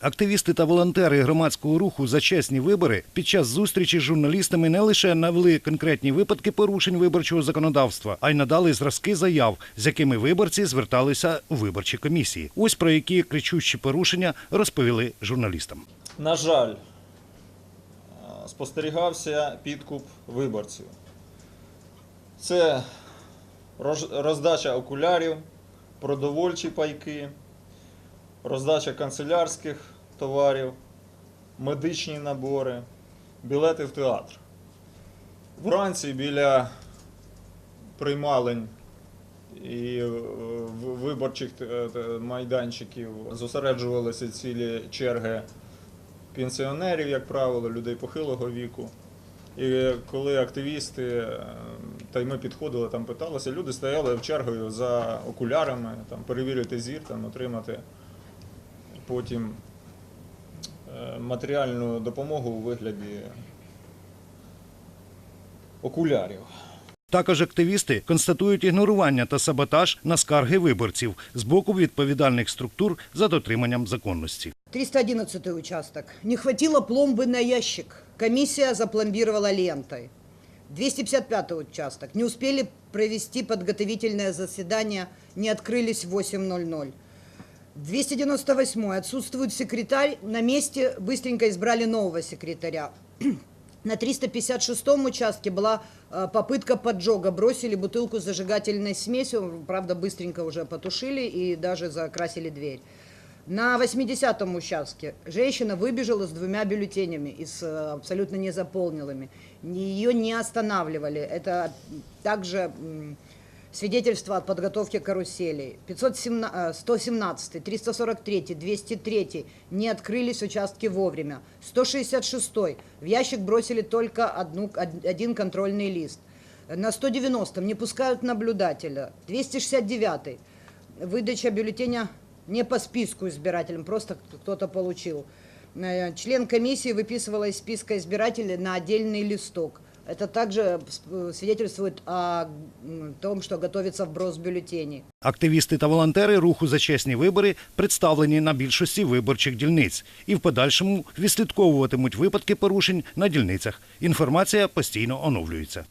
Активісти та волонтери громадського руху за чесні вибори під час зустрічі з журналістами не лише навели конкретні випадки порушень виборчого законодавства, а й надали зразки заяв, з якими виборці зверталися у виборчі комісії. Ось про які кричущі порушення розповіли журналістам. На жаль, е, спостерігався підкуп виборців. Це роз- роздача окулярів, продовольчі пайки, роздача канцелярських товарів, медичні набори, білети в театр. Вранці біля приймалень і е, виборчих е, майданчиків зосереджувалися цілі черги пенсіонерів, як правило, людей похилого віку. І коли активісти, е, та й ми підходили, там питалися, люди стояли в чергою за окулярами, там, перевірити зір, там, отримати потім е, матеріальну допомогу у вигляді окулярів. Також активісти констатують ігнорування та саботаж на скарги виборців з боку відповідальних структур за дотриманням законності. 311 участок. Не хватило пломбы на ящик. Комиссия запломбировала лентой. 255 участок. Не успели провести подготовительное заседание, не открылись в 8.00. 298 отсутствует секретарь. На месте быстренько избрали нового секретаря. На 356 участке была э, попытка поджога. Бросили бутылку с зажигательной смесью, правда, быстренько уже потушили и даже закрасили дверь. На 80-м участке женщина выбежала с двумя бюллетенями, и с э, абсолютно незаполненными. Ее не останавливали. Это также свидетельство о подготовке каруселей. 517, э, 117, 343, 203 не открылись участки вовремя. 166 в ящик бросили только одну, од- один контрольный лист. На 190 не пускают наблюдателя. 269 выдача бюллетеня не по списку избирателям, просто кто-то получил. Э, Член комиссии выписывала из списка избирателей на отдельный листок. Это также свидетельствует о том, что готовится вброс бюллетеней. Активісти та волонтери руху за чесні вибори представлені на більшості виборчих дільниць і в подальшому відслідковуватимуть випадки порушень на дільницях. Інформація постійно оновлюється.